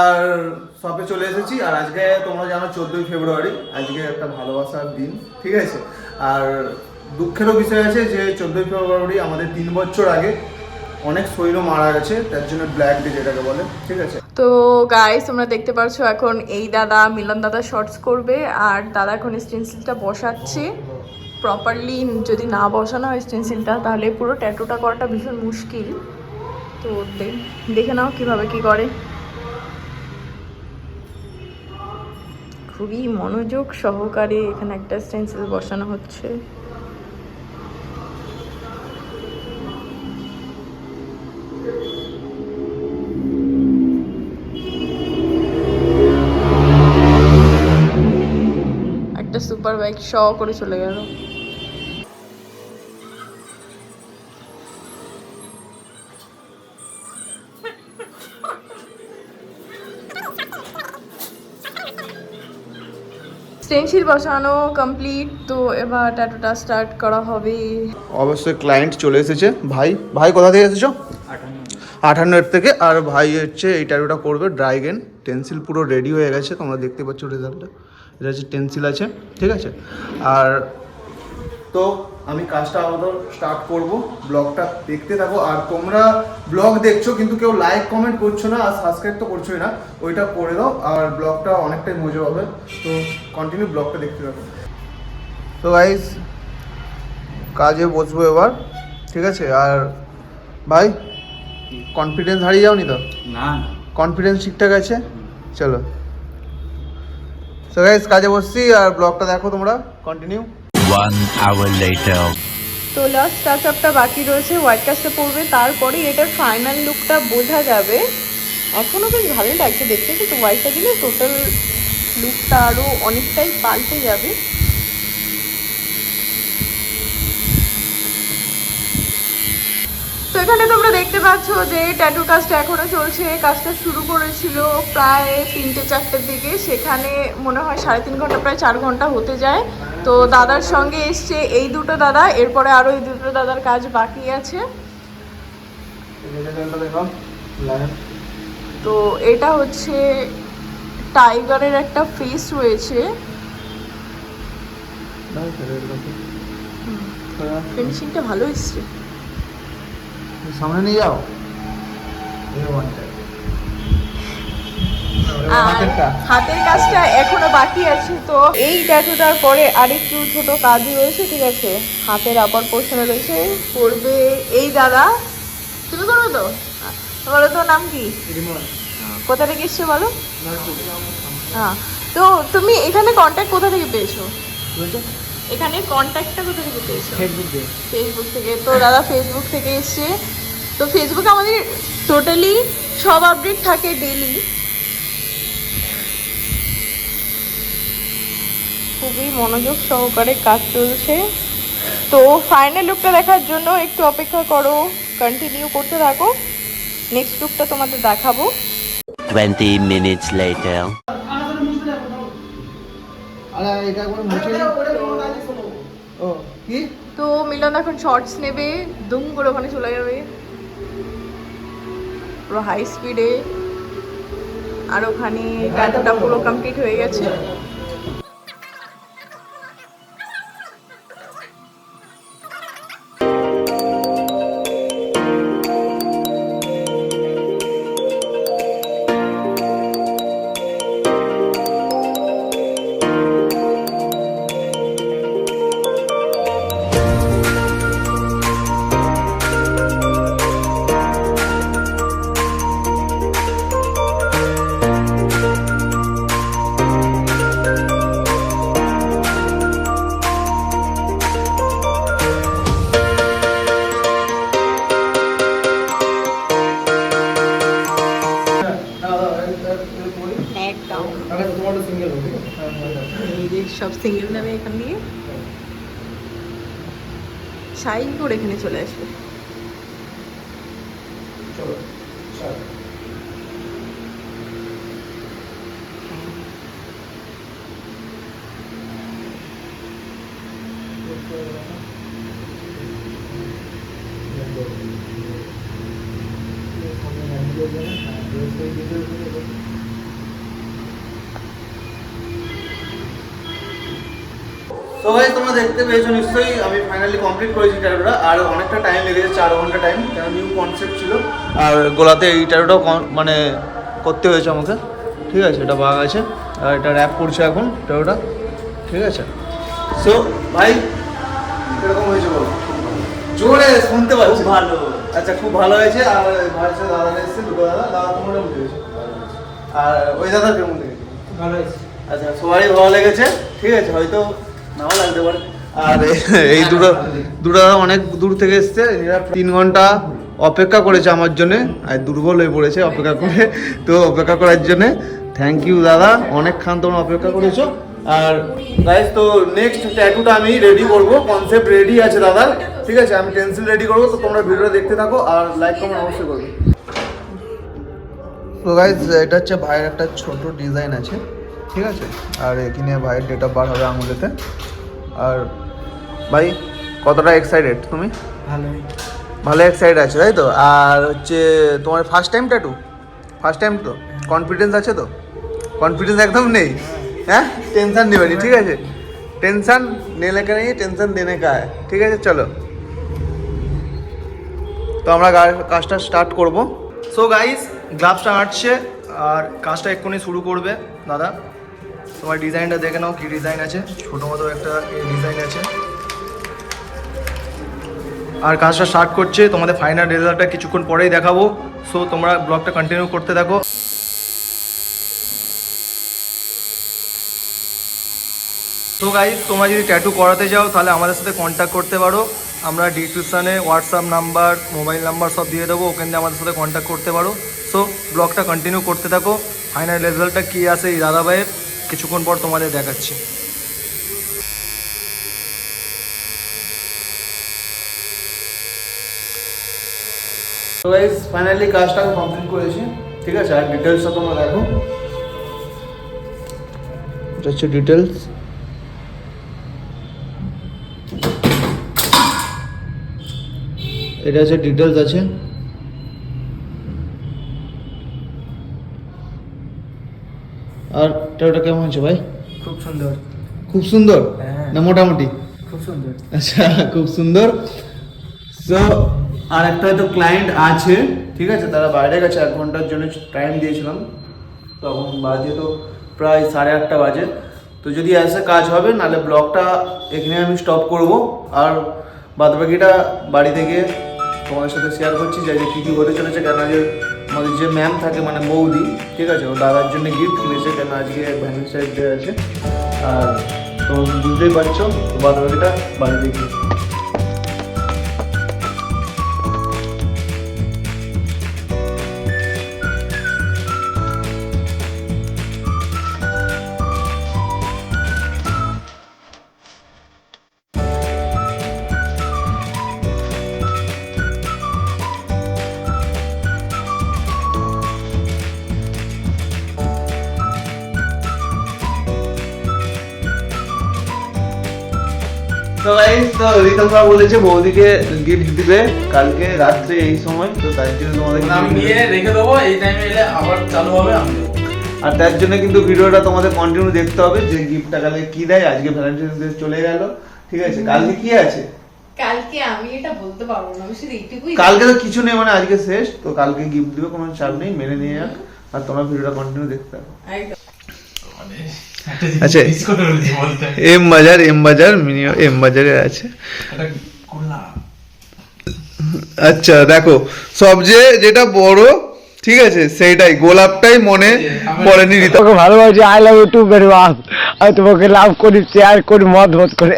আর শপে চলে এসেছি, আর আজকে তোমরা জানো চোদ্দোই ফেব্রুয়ারি, আজকে একটা ভালোবাসার দিন, ঠিক আছে? আর দুঃখেরও বিষয় আছে যে চোদ্দোই ফেব্রুয়ারি আমাদের তিন বছর আগে অনেক সৈন্য মারা গেছে, তার জন্য ব্ল্যাক ডে যেটাকে বলে, ঠিক আছে? তো গাইস তোমরা দেখতে পারছ এখন এই দাদা মিলন দাদা শর্টস করবে, আর দাদা এখন স্টেন্সিলটা বসাচ্ছে। প্রপারলি যদি না বসানো হয় স্টেন্সিলটা তাহলে পুরো ট্যাটুটা করাটা ভীষণ মুশকিল। তো দেখে নাও কীভাবে কি করে। খুবই মনোযোগ সহকারে এখানে একটা স্টেন্সিল বসানো হচ্ছে। বাইক শ করে চলে গেল। স্টেনশিল বসানো কমপ্লিট তো এবার ট্যাটুটা স্টার্ট করা হবে। অবশ্যই ক্লায়েন্ট চলে এসেছে। ভাই ভাই কোথা থেকে এসেছ? আঠান্নর থেকে। আর ভাই হচ্ছে এই ট্যাটুটা করবে ড্রাইগেন টেন্সিল পুরো রেডি হয়ে গেছে। তোমরা দেখতে পাচ্ছ রেজাল্টটা এটা হচ্ছে টেন্সিল আছে ঠিক আছে? আর তো আমি কাজটা আমাদের স্টার্ট করব ব্লগটা দেখতে থাকো। আর তোমরা ব্লগ দেখছ কিন্তু কেউ লাইক কমেন্ট করছ না আর সাবস্ক্রাইব তো করছোই না ওইটা করে দাও। আর ব্লগটা অনেকটাই মজা হবে তো কন্টিনিউ ব্লগটা দেখতে থাকো। তো গাইস কাজে বসবো এবার ঠিক আছে? আর ভাই কনফিডেন্স হারিয়ে যাওনি তো? না কনফিডেন্স ঠিকঠাক আছে? চলো। সো গাইস কাজে বসছি আর ব্লগটা দেখো তোমরা। কন্টিনিউ One আওয়ার লেটার তো লাস্ট টাচ আপটা বাকি রয়েছে হোয়াইট কাস্টে পড়বে। তারপরে এটার ফাইনাল লুকটা বোঝা যাবে। এখনও বেশ ভালোই লাগছে দেখতে কিন্তু হোয়াইটটা দিলে টোটাল লুকটা আরও অনেকটাই পাল্টে যাবে। এখানে তোমরা দেখতে পাচ্ছ যে ট্যাটু কাজটা এখনও চলছে। কাজটা শুরু করেছিল প্রায় তিনটে চারটের দিকে। সেখানে মনে হয় সাড়ে তিন ঘণ্টা প্রায় চার ঘণ্টা হতে যায়। তো দাদার সঙ্গে এসছে এই দুটো দাদা এরপরে আরও এই দুটো দাদার কাজ বাকি আছে। তো এটা হচ্ছে টাইগারের একটা ফেস রয়েছে। ফিনিশিংটা ভালো এসছে। সামনে নিয়ে যাও। হাতের কাজটা এখনও বাকি আছে তো এই ট্যাটুটার পরে আরেকটু ছোট কাজ রয়েছে ঠিক আছে? হাতের আপার পোর্শনে রয়েছে করবে এই দাদা। তুমি করবে তো? বলো তো নাম কি? কোথা থেকে এসছো বলো? হ্যাঁ তো তুমি এখানে কন্ট্যাক্ট কোথা থেকে পেয়েছ? এখানে কন্ট্যাক্টটা কোথা থেকে পেয়েছ? ফেসবুক থেকে। তো দাদা ফেসবুক থেকে এসছে। তো ফেসবুকে আমাদের টোটালি সব আপডেট থাকে ডেলি খুবই মনোযোগ সহকারে কাজ চলছে। তো ফাইনাল লুকটা দেখার জন্য একটু অপেক্ষা করো কন্টিনিউ করতে থাকো। নেক্সট লুকটা তোমাদের দেখাবো। 20 minutes later. তো মিলন এখন শর্টস নেবে দুম করে ওখানে চলে যাবে। পুরো হাই স্পিডে আর ওখানে ট্যাটুটা পুরো কমপ্লিট হয়ে গেছে। সিঙ্গেল হবে এই যে সব সিঙ্গেল নেবে এখান দিয়ে শাইন করে এখানে চলে আসবে। চলো তো ভাই তোমরা দেখতে পেয়েছ নিশ্চয়ই আমি ফাইনালি কমপ্লিট করেছি ট্যারোটা আর অনেকটা টাইম লেগেছে চার ঘণ্টা টাইম কেন নিউ কনসেপ্ট ছিল। আর গোলাতে এই ট্যারোটাও মানে করতে হয়েছে আমাকে। ঠিক আছে এটা বাঘ আছে আর এটা র্যাপ করছে এখন ট্যারোটা ঠিক আছে। সো ভাই কীরকম হয়েছে বলো? জোরে শুনতে পাচ্ছি। ভালো। আচ্ছা খুব ভালো হয়েছে আর ভাইয়ের সাথে দাদা এসেছে দুটো দাদা দাদা তো মোটামুটি হয়েছে। আর ওই দাদা কেমন লেগেছে? ভালো হয়েছে। আচ্ছা সবারই ভালো লেগেছে ঠিক আছে হয়তো নাও লাগতে পারে। আর এই দুটো দুটো দাদা অনেক দূর থেকে এসছে এরা তিন ঘণ্টা অপেক্ষা করেছে আমার জন্য আর দুর্বল হয়ে পড়েছে অপেক্ষা করে তো অপেক্ষা করার জন্য। থ্যাংক ইউ দাদা অনেকক্ষণ তোমরা অপেক্ষা করেছ। আর গাইজ তো নেক্সট ট্যাটুটা আমি রেডি করব কনসেপ্ট রেডি আছে দাদা ঠিক আছে? আমি টেন্সিল রেডি করব তো তোমরা ভিডিওটা দেখতে থাকো আর লাইক কমেন্ট অবশ্যই করবে। তো গাইজ এটা হচ্ছে ভাইয়ের একটা ছোট ডিজাইন আছে। ঠিক আছে? আর এখানে ভাইয়ের ডেট অফ বার্থ হবে আঙুলেতে। আর ভাই কতটা এক্সাইটেড তুমি? ভালোই। ভালো এক্সাইটেড আছে তাই তো? আর হচ্ছে তোমার first time tattoo first time তো? কনফিডেন্স আছে তো? কনফিডেন্স একদম নেই? হ্যাঁ। টেনশন নেবেনি ঠিক আছে? টেনশন নেলে কে নেই টেনশন দেনে কা ঠিক আছে চলো। তো আমরা কাজটা স্টার্ট করব। সো গাইস গ্লাভসটা আঁটছে আর কাজটা এক্ষুনি শুরু করবে দাদা। তোমার ডিজাইনটা দেখে নাও কি ডিজাইন আছে। ছোটো মতো একটা ডিজাইন আছে। আর কাজটা স্টার্ট করছে, তোমাদের ফাইনাল রেজাল্টটা কিছুক্ষণ পরেই দেখাবো। সো তোমরা ব্লগটা কন্টিনিউ করতে থাকো। তো গাইজ তোমরা যদি ট্যাটু করাতে যাও, তাহলে আমাদের সাথে কন্ট্যাক্ট করতে পারো। আমরা ডিসক্রিপশানে হোয়াটসঅ্যাপ নাম্বার মোবাইল নাম্বার সব দিয়ে দেবো, ওখান দিয়ে আমাদের সাথে কন্ট্যাক্ট করতে পারো। সো ব্লগটা কন্টিনিউ করতে থাকো। ফাইনাল রেজাল্টটা কী আসে এই দাদাভাইয়ের? কিছুক্ষণ পর তোমাদের দেখাচ্ছি। তো গাইজ ফাইনালি কাজটা কমপ্লিট করেছি। ঠিক আছে? আর ডিটেলসটা তোমরা দেখো। এটা হচ্ছে ডিটেলস এটা হচ্ছে ডিটেলস আছে। আর ওটা কেমন হচ্ছে ভাই? খুব সুন্দর। খুব সুন্দর? হ্যাঁ। না মোটামুটি? খুব সুন্দর। আচ্ছা খুব সুন্দর। সো আর একটা হয়তো ক্লায়েন্ট আছে ঠিক আছে? তারা বাইরে গেছে এক ঘণ্টার জন্য টাইম দিয়েছিলাম। তখন বাজে তো প্রায় সাড়ে আটটা বাজে। তো যদি এসে কাজ হবে নাহলে ব্লগটা এখানে আমি স্টপ করব। আর বাদবাকিটা বাড়ি থেকে তোমাদের সাথে শেয়ার করছি যে কী কী হতে চলেছে কেন যে আমাদের যে ম্যাম থাকে মানে বৌদি, ঠিক আছে? ও দাদার জন্য গিফট কিনেছে, কেন আজকে ভ্যালেন্টাইন্স ডে আছে। আর তো বুঝতেই পারছ বাদ বাদবাকিটা বাড়ি থেকে তো রিতমরা বলেছে বৌদিকে গিফট দিবে কালকে রাত্রে এই সময়। তো তাই জন্য তোমাদের আমি নিয়ে রেখে দেবো এই টাইমে এলে আবার চালু হবে আমি আর তার জন্য কিন্তু ভিডিওটা তোমাদের কন্টিনিউ দেখতে হবে যে গিফটটা কালকে কি দেয় আজকে ভ্যালেন্টাইন্স ডে চলে গেল। ঠিক আছে কালকে কি আছে? কালকে আমি এটা বলতে পারব না আমি শুধু এইটুকুই কালকে তো কিছু নেই মানে আজকে শেষ। তো কালকে গিফট দিবে কোনো চাপ নেই মেনে নিয়ে যাক। আর তোমরা ভিডিওটা কন্টিনিউ দেখতে থাকো। একদম। আচ্ছা এম বাজার এম বাজার মিনিমাম এম বাজারে আছে। আচ্ছা দেখো সবচেয়ে যেটা বড় ঠিক আছে সেইটাই গোলাপটাই মনে পড়েনি রিতা। তোকে ভালোবাসি I love you too very much আমি তোমাকে লাভ করি শেয়ার করি মত মত করে।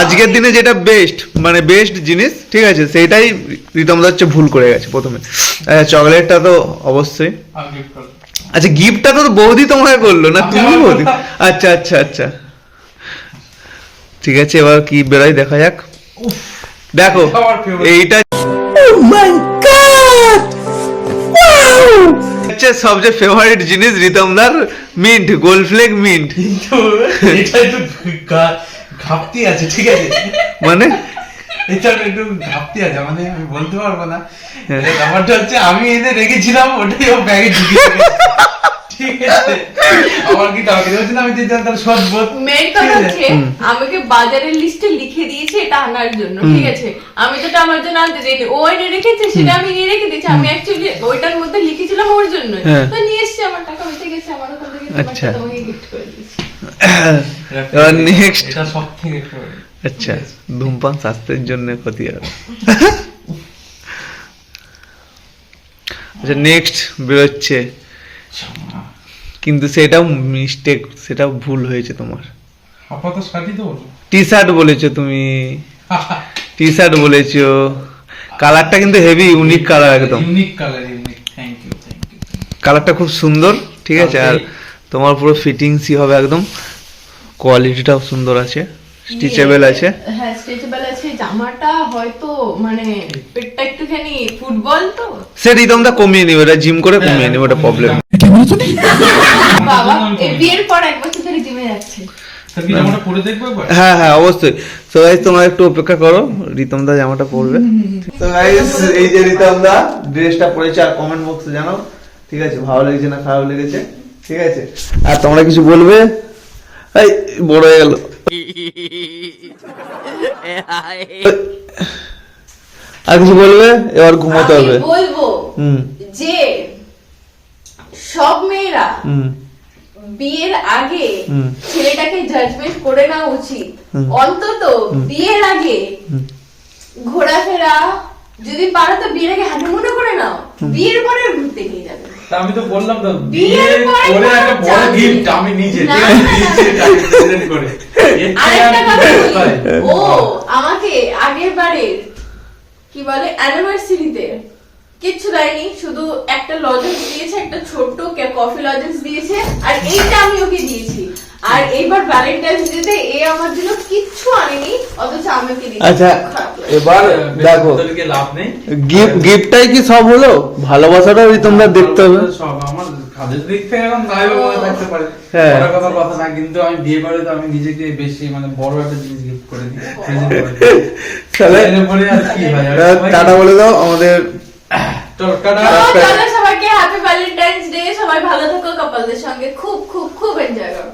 আজকের দিনে যেটা বেস্ট মানে বেস্ট জিনিস ঠিক আছে সেইটাই রিতমদা হচ্ছে ভুল করে গেছে প্রথমে। চকলেটটা তো অবশ্যই। আচ্ছা গিফটটা তো বৌদি তোমাকে করল না? তুমি বৌদি? আচ্ছা আচ্ছা আচ্ছা। ঠিক আছে এবার কি বেরোয়? দেখা যাক। দেখো এইটা oh সবচেয়ে ফেভারিট জিনিস রিতম দার মিন্ট গোল্ড ফ্লেক মিন্ট কিন্তু এটা ঘাপতি আছে ঠিক আছে। মানে? এটা একটু ঘাপতি আছে মানে আমি বলতে পারব না। হ্যাঁ। ব্যাপারটা হচ্ছে আমি এনে রেখেছিলাম ওটাই ও ব্যাগে ঢুকিয়ে ঠিক আছে। আমার কি কাউকে বলছি আমি যে তার সদবোধ মেন কথা হচ্ছে আমাকে বাজারের লিস্টে লিখে দিয়েছে এটা আনার জন্য ঠিক আছে? আমি তো আমার জন্য আনতে যাইনি ও এনে রেখেছে সেটা আমি নিয়ে রেখে দিয়েছি। আমি অ্যাকচুয়ালি ওইটার মধ্যে লিখেছিলাম ওর জন্য হ্যাঁ। তো নিয়ে এসেছি আমার টাকা বেঁচে গেছে আমার ওখান থেকে আচ্ছা। তোমাকে গিফট করে দিয়েছি। নেক্সট এটা সব থেকে আচ্ছা। ধূমপান স্বাস্থ্যের জন্য ক্ষতি হবে আচ্ছা নেক্সট বেরোচ্ছে। কিন্তু সেটাও মিস্টেক সেটাও ভুল হয়েছে তোমার। টি শার্ট বলেছ তুমি। টি শার্ট বলেছ। কালারটা কিন্তু হেভি ইউনিক কালার একদম। Unique colour unique thank you thank you কালারটা খুব সুন্দর ঠিক আছে? আর তোমার পুরো ফিটিংসই হবে একদম। কোয়ালিটিটাও সুন্দর আছে। স্টিচেবল আছে? হ্যাঁ স্ট্রেচেবল আছে। জামাটা হয়তো মানে পেটটা একটুখানি ফুটবল তো? সে রিদমটা কমিয়ে নিবে ওটা জিম করে কমিয়ে নিবে ওটা প্রবলেম বাবা বিয়ের পর এক বছর ধরে জিমে যাচ্ছে। তা জামাটা পরে দেখব একবার? হ্যাঁ হ্যাঁ অবশ্যই। তো গাইস তোমরা একটু অপেক্ষা করো রিতম দা জামাটা পরবে। তো গাইস এই যে রিতম দা ড্রেসটা পরেছে আর কমেন্ট বক্সে জানাও। ঠিক আছে ভালো লেগেছে না খারাপ লেগেছে? ঠিক আছে। আর তোমরা কিছু বলবে? এই বড় হয়ে গেল। আর কিছু বলবে? এবার ঘুমোতে হবে। বলব যে সব মেয়েরা বিয়ের আগে ছেলেটাকে জাজমেন্ট করে নেওয়া উচিত। অন্তত বিয়ের আগে ঘোরাফেরা যদি পারো তো বিয়ের আগে হানিমুনও করে নাও। বিয়ের পরে ঘুরতে নিয়ে যাবে। তা আমি তো বললাম তো বিয়ে করে একটা বড় গিফট আমি নিজে করে? ও আমাকে আগের বারের কি বলে অ্যানিভার্সারিতে কিচ্ছু দেয়নি শুধু একটা লজেন্স দিয়েছে একটা ছোট্ট কফি লজেন্স দিয়েছে আর এইটা আমি ওকে দিয়েছি। আর এইবার ভ্যালেন্টাইন্স ডেতে এ আমার জন্য কিচ্ছু আনেনি অথচ আমাকে দিয়েছে। আচ্ছা এবার দেখো লাভ নেই। গিফট গিফটটাই কি সব হলো? ভালোবাসাটাও তোমরা দেখতে হবে। সব আমার কাজের দিক থেকে এখন থাকতে পারে। হ্যাঁ। বড় কথা কথা না কিন্তু আমি বিয়ে করে তো আমি নিজেকে বেশি মানে বড় একটা জিনিস গিফট করে দিই। present করে দিই। তাহলে এরপরে আর কি ভাই টাটা বলে দাও আমাদের চলো, টাটা। সবাইকে হ্যাপি ভ্যালেন্টাইন্স ডে সবাই ভালো থাকো কাপলদের সঙ্গে খুব খুব খুব এনজয় করো।